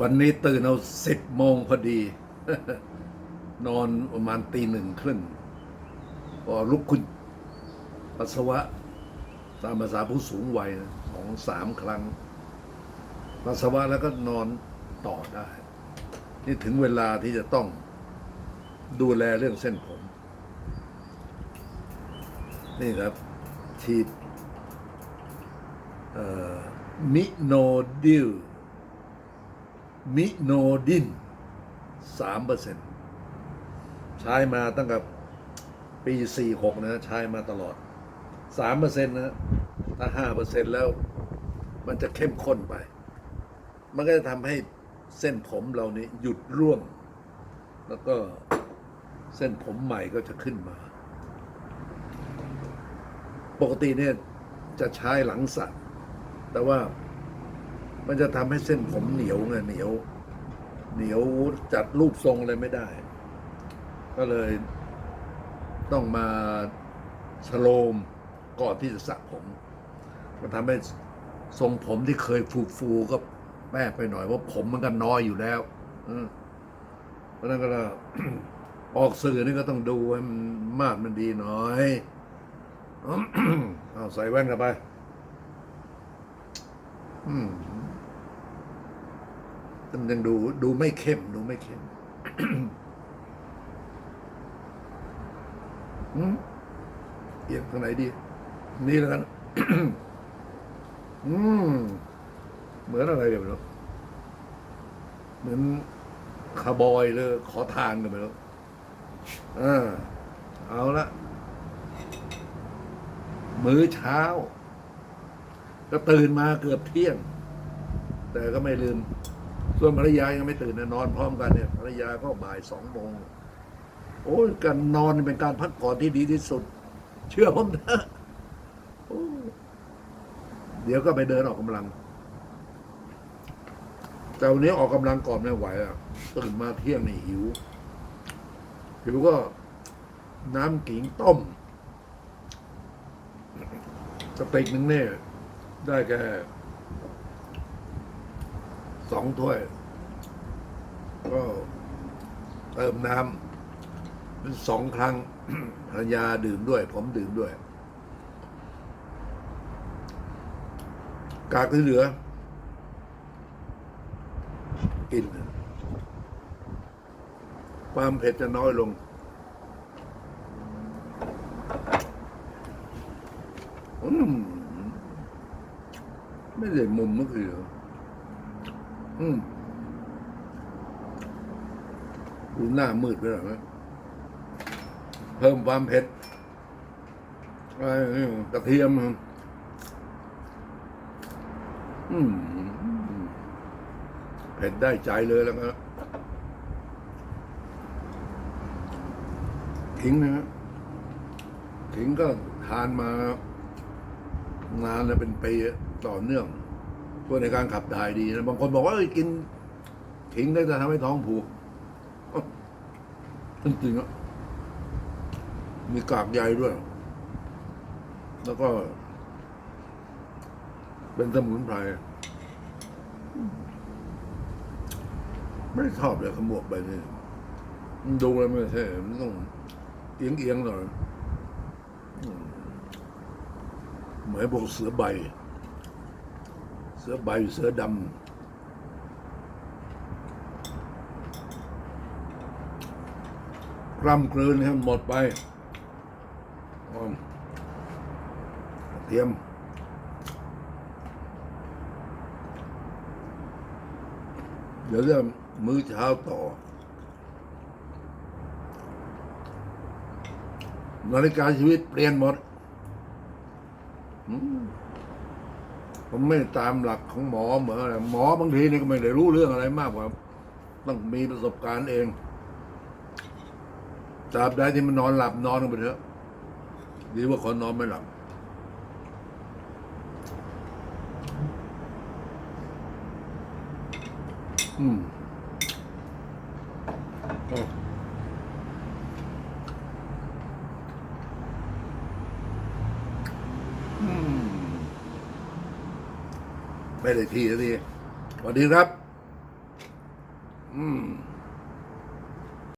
วันนี้ตื่นเอาสิบโมงพอดี นอนประมาณตีหนึ่งครึ่งพอลุกขึ้นปัสสาวะ ตามภาษาผู้สูงวัยนะสองสามครั้งปัสสาวะแล้วก็นอนต่อได้ นี่ถึงเวลาที่จะต้องดูแลเรื่องเส้นผม นี่ครับ ฉีดมิโนดิล มิโนดินสามเปอร์เซ็นใช้มาตั้งแต่ปีสี่หกนะใช้มาตลอดสามเปอร์เซ็นนะถ้าห้าเปอร์เซ็นแล้ว มันจะเข้มข้นไป มันก็จะทำให้เส้นผมเรานี้หยุดร่วง แล้วก็เส้นผมใหม่ก็จะขึ้นมา ปกติเนี่ยจะใช้หลังสระแต่ว่า มันจะทำให้เส้นผมเหนียวไงเหนียว เหนียวจัดรูปทรงเลยไม่ได้ ก็เลยต้องมาสโลมก่อนที่จะสระผม มันทำให้ทรงผมที่เคยฟูๆก็แป๊บไปหน่อยว่าผมมันก็น้อยอยู่แล้วเพราะนั้นก็ออกสื่อนี่ก็ต้องดูให้มันมากมันดีหน่อยเอาใส่แว่นกันไป อืม มันยังดูดูไม่เข้ม ดูไม่เข้มเอียงทางไหนดี นี่แล้วกัน อืม เหมือนอะไรกันไม่รู้เหมือนคาบอยเลยขอทานกันไปแล้วอ่าเอาละมื้อเช้า ก็ตื่นมาเกือบเที่ยง แต่ก็ไม่ลืม ส่วนภรรยายังไม่ตื่นนอนพร้อมกันเนี่ยภรรยาก็บ่ายสองโมงโอ้ยการนอนเป็นการพักผ่อนที่ดีที่สุด เชื่อผมเถอะเดี๋ยวก็ไปเดินออกกำลัง แต่วันนี้ออกกำลังก่อนไม่ไหวอะตื่นมาเที่ยงนี่หิวหิวก็น้ำขิงต้มสเต็กหนึ่งเนี่ยได้แค่ สองถ้วย ก็เติมน้ำเป็นสองครั้งภรรยาดื่มด้วย ผมดื่มด้วย กากที่เหลือ กิน ความเผ็ดจะน้อยลงอืมไม่ได้มุมเมื่อคืนเหร อืมดูหน้ามืดไปหน่อยไหมเพิ่มความเผ็ดไรนี่กระเทียมอืมเผ็ดได้ใจเลยแล้วก็ขิงนะฮะขิงก็ทานมานานแล้วเป็นปีต่อเนื่อง ช่วยในการขับถ่ายดีนะบางคนบอกว่าเอ้ยกินขิงได้จะทำให้ท้องผูกจริงๆอะมีกากใยด้วย แล้วก็ เป็นสมุนไพรไม่ชอบเลยขมวกไปนี่ดูแล้วไม่ใช่มันต้องเอียงๆหน่อยเหมือนพวกเสือใบ สือใบเสือดำกล้ำกลืนให้มันหมดไปอ้อมกระเทียมเดี๋ยวเรื่องมื้อเช้าต่อ นาฬิกาชีวิตเปลี่ยนหมด ผมไม่ตามหลักของหมอเหมือนอะไรหมอบางทีนี่ก็ไม่ได้รู้เรื่องอะไรมากกว่าต้องมีประสบการณ์เองตราบใดที่มันนอนหลับนอนกันไปเถอะ ดีกว่าคนนอนไม่หลับอืมโไม่ได้ทีนะทีสวัสดีครับ อืม